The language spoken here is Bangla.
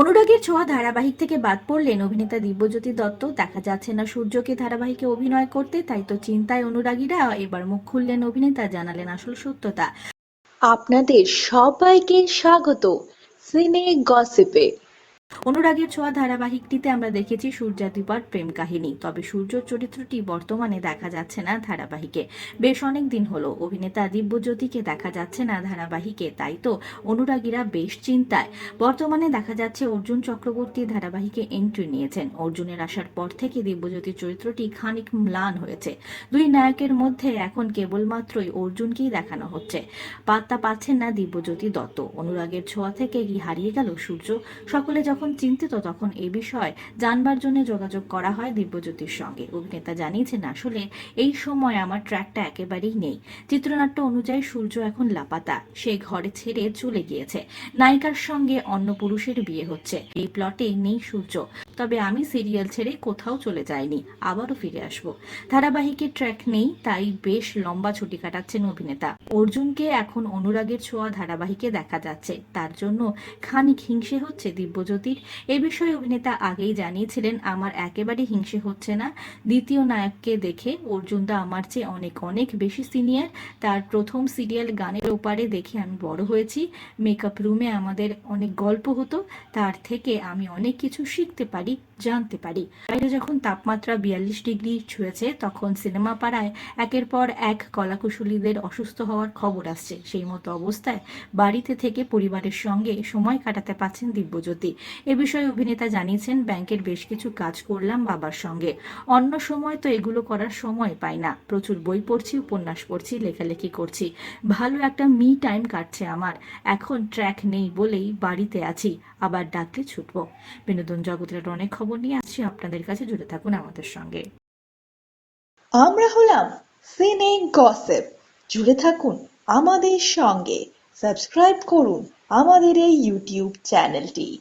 অনুরাগের ছোঁয়া ধারাবাহিক থেকে বাদ পড়লেন অভিনেতা দিব্যজ্যোতি দত্ত। দেখা যাচ্ছে না সূর্যকে ধারাবাহিকে অভিনয় করতে, তাই তো চিন্তায় অনুরাগীরা এবার মুখ খুললেন অভিনেতা, জানালেন আসল সত্যতা। আপনাদের সবাইকে স্বাগত। সিনে গসিপে। অনুরাগের ছোঁয়া ধারাবাহিকটিতে আমরা দেখেছি সূর্যাদিপার প্রেম কাহিনী, তবে সূর্যর চরিত্রটি বর্তমানে দেখা যাচ্ছে না ধারাবাহিকে। বেশ অনেক দিন হলো অভিনেতা দিব্যজ্যোতিকে দেখা যাচ্ছে না ধারাবাহিকে, তাই তো অনুরাগীরা বেশ চিন্তায়। বর্তমানে দেখা যাচ্ছে অর্জুন চক্রবর্তী ধারাবাহিকে এন্ট্রি নিয়েছেন। অর্জুনের আসার পর থেকে দিব্যজ্যোতির চরিত্রটি খানিক ম্লান হয়েছে। দুই নায়কের মধ্যে এখন কেবলমাত্রই অর্জুনকেই দেখানো হচ্ছে। পাত্তা পাচ্ছেন না দিব্যজ্যোতি দত্ত। অনুরাগের ছোঁয়া থেকে কি হারিয়ে গেল সূর্য? সকলে যখন চিন্তিত তখন এই বিষয়ে জানবার জন্য যোগাযোগ করা হয় দিব্যজ্যোতির সঙ্গে। অভিনেতা জানিয়েছেন আসলে এই সময় আমার ট্র্যাকটা একেবারেই নেই। চিত্রনাট্য অনুযায়ী সূর্য এখন লাপাতা। সে ঘরে ছেড়ে চলে গিয়েছে। নায়িকার সঙ্গে অন্য পুরুষের বিয়ে হচ্ছে। এই প্লটে নেই সূর্য। তবে আমি সিরিয়াল ছেড়ে কোথাও চলে যাইনি। আবারও ফিরে আসব। ধারাবাহিকের ট্র্যাক নেই, তাই বেশ লম্বা ছুটি কাটাচ্ছেন অভিনেতা। অর্জুনকে এখন অনুরাগের ছোঁয়া ধারাবাহিকে দেখা যাচ্ছে। তার জন্য খানিক হিংসে হচ্ছে দিব্যজ্যোতির এ বিষয়ে অভিনেতা আগেই জানিয়েছিলেন, আমার একেবারে হিংসে হচ্ছে না। দ্বিতীয় নায়ককে দেখে অর্জুনদা আমার চেয়ে অনেক অনেক বেশি সিনিয়র। তার প্রথম সিরিয়াল গানের ওপারে দেখে আমি বড় হয়েছি। মেকআপ রুমে আমাদের অনেক গল্প হতো। তার থেকে আমি অনেক কিছু শিখতে পারি, জানতে পারি। বাইরে যখন তাপমাত্রা বিয়াল্লিশ ডিগ্রি ছুঁয়েছে, তখন সিনেমা পাড়ায় একের পর এক কলাকুশলীদের অসুস্থ হওয়ার খবর আসছে। সেই মতো অবস্থায় বাড়িতে থেকে পরিবারের সঙ্গে সময় কাটাতে পারছেন দিব্যজ্যোতি। এ বিষয়ে অভিনেতা জানিয়েছেন, ব্যাংকের বেশ কিছু কাজ করলাম বাবার সঙ্গে। অন্য সময় তো এগুলো করার সময় পাই না। প্রচুর বই পড়ছি, উপন্যাস পড়ছি, লেখালেখি করছি। ভালো একটা মি টাইম কাটছে আমার। এখন ট্র্যাক নেই বলেই বাড়িতে আছি। আবার ডাকলে ছুটব। বিনোদন জগতের অনেক খবর নিয়ে আসছি। আপনাদের কাছে জুড়ে থাকুন আমাদের সঙ্গে। আমরা হলাম সিনে গসেপ জুড়ে থাকুন আমাদের সঙ্গে। সাবস্ক্রাইব করুন আমাদের এই ইউটিউব চ্যানেলটি